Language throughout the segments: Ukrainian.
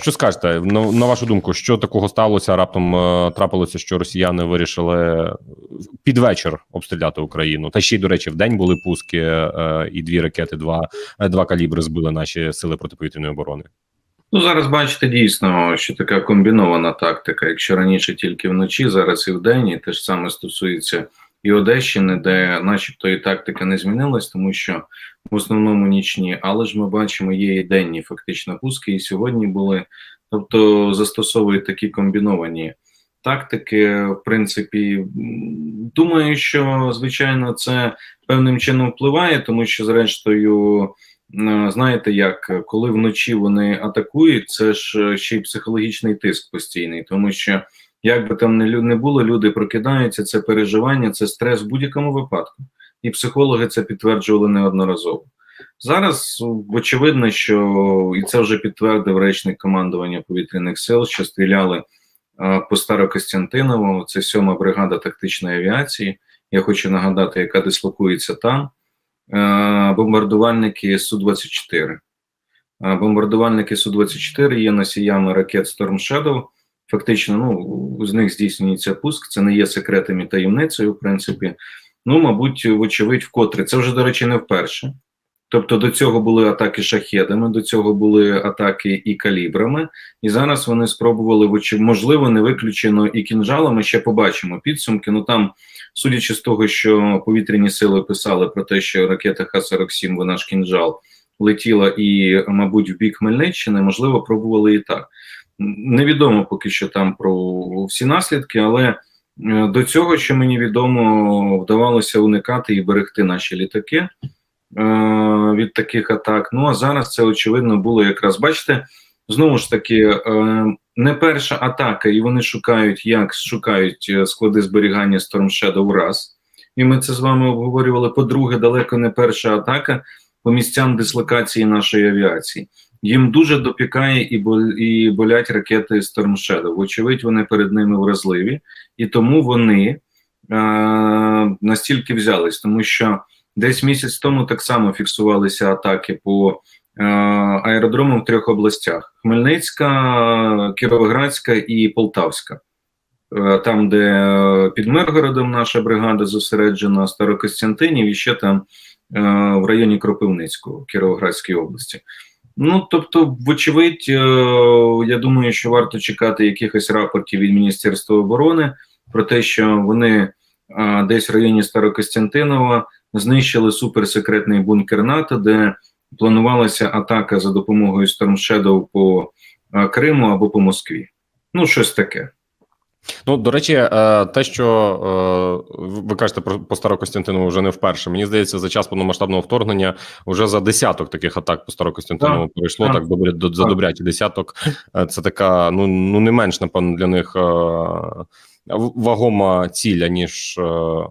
Що скажете на, на вашу думку, що такого сталося? Раптом е, трапилося, що росіяни вирішили під вечір обстріляти Україну. Та ще й до речі, в день були пуски, е, і дві ракети, два, е, два калібри збили наші сили протиповітряної оборони. Ну, зараз бачите дійсно, що така комбінована тактика. Якщо раніше тільки вночі, зараз і вдень, і те ж саме стосується і Одещини, де, начебто, і тактика не змінилась, тому що в основному нічні, але ж ми бачимо, є і денні фактично пуски, і сьогодні були. Тобто застосовують такі комбіновані тактики. В принципі, думаю, що звичайно це певним чином впливає, тому що, зрештою. Знаєте, як коли вночі вони атакують, це ж ще й психологічний тиск постійний, тому що як би там не було, люди прокидаються, це переживання, це стрес в будь-якому випадку, і психологи це підтверджували неодноразово. Зараз очевидно, що і це вже підтвердив речник командування повітряних сил, що стріляли по Старокостянтинову. Це сьома бригада тактичної авіації. Я хочу нагадати, яка дислокується там. Бомбардувальники Су-24. Е, Бомбардувальники Су-24 є носіями ракет Storm Shadow. Фактично, ну, з них здійснюється пуск. Це не є секретом і таємницею, в принципі. Ну, мабуть, вочевидь, вкотре. Це вже, до речі, не вперше. Тобто до цього були атаки шахедами, до цього були атаки і калібрами, і зараз вони спробували, можливо, не виключено і кінжалами. Ще побачимо підсумки. Ну там судячи з того, що повітряні сили писали про те, що ракета Х-47, вона ж кінжал, летіла і, мабуть, в бік Хмельниччини, можливо, пробували і так. Невідомо поки що там про всі наслідки, але е, до цього, що мені відомо, вдавалося уникати і берегти наші літаки е, від таких атак. Ну а зараз це очевидно було якраз. Бачите, знову ж таки, е, не перша атака, і вони шукають, як шукають склади зберігання Storm Shadow раз. І ми це з вами обговорювали. По-друге, далеко не перша атака по місцям дислокації нашої авіації. Їм дуже допікає і і болять ракети Storm Shadow. Вочевидь, вони перед ними вразливі, і тому вони е, настільки взялись, тому що десь місяць тому так само фіксувалися атаки по е, аеродромам в трьох областях: Хмельницька, Кіровоградська і Полтавська. Е, Там, де е, під Миргородом наша бригада зосереджена, Старокостянтинів і ще там е, в районі Кропивницького Кіровоградської області. Ну тобто, вочевидь, е, я думаю, що варто чекати якихось рапортів від Міністерства оборони про те, що вони е, десь в районі Старокостянтинова знищили суперсекретний бункер НАТО, де планувалася атака за допомогою Storm Shadow по е, Криму або по Москві. Ну, щось таке. Ну до речі, е, те, що е, ви кажете про по Старокостянтинову вже не вперше. Мені здається, за час повномасштабного вторгнення вже за десяток таких атак по Старокостянтинову пройшло так. так добре до за Так. десяток. Е, Це така, ну ну не менш напевно для них. Вагома ціля ніж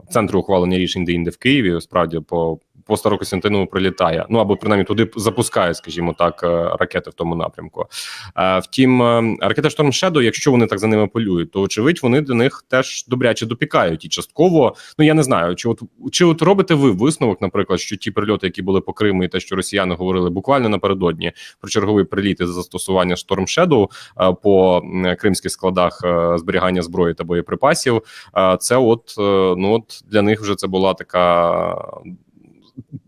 центр ухвалення рішень де-інде в Києві. Справді по по Старокостянтинову прилітає. Ну або принаймні туди запускає, скажімо так, е, ракети в тому напрямку. Е, Втім, е, ракети Storm Shadow, якщо вони так за ними полюють, то очевидь вони до них теж добряче допікають і частково. Ну я не знаю, чи от чи от робите ви висновок, наприклад, що ті прильоти, які були по Криму, і те, що росіяни говорили буквально напередодні про черговий приліт із застосування Storm Shadow по кримських складах зберігання зброї та боєприпасів, це от ну от для них вже це була така.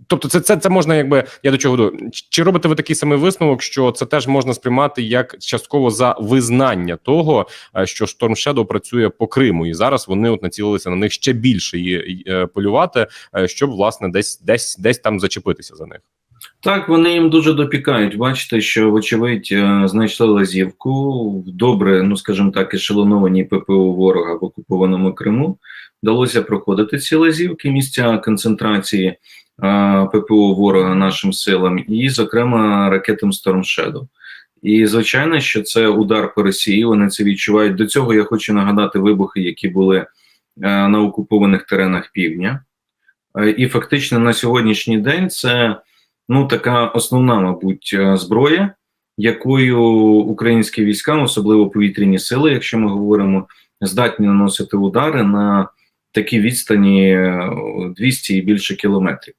Тобто, це, це, це можна, якби я до чого веду. Чи- робите ви такий самий висновок, що це теж можна сприймати як частково за визнання того, е, що Storm Shadow працює по Криму, і зараз вони от націлилися на них ще більше і, е, полювати, е, щоб власне десь десь десь там зачепитися за них. Так, вони їм дуже допікають. Бачите, що, вочевидь, е, знайшли лазівку в добре, ну скажімо так, ешелонованій ППО ворога в окупованому Криму. Вдалося проходити ці лазівки, місця концентрації е, ППО ворога нашим силам, і, зокрема, ракетам Storm Shadow. І звичайно, що це удар по Росії. Вони це відчувають. До цього я хочу нагадати вибухи, які були е, на окупованих теренах півдня. Е, і фактично на сьогоднішній день це ну така основна, мабуть, е, зброя, якою українські війська, особливо повітряні сили, якщо ми говоримо, здатні наносити удари на такі відстані е, 200 і більше кілометрів.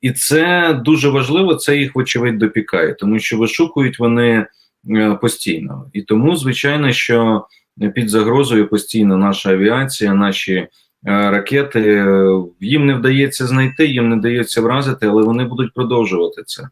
І це дуже важливо. Це їх вочевидь допікає, тому що вишукують вони е, постійно. І тому, звичайно, що під загрозою постійно наша авіація, наші е, ракети е, їм не вдається знайти, їм не вдається вразити, але вони будуть продовжувати це.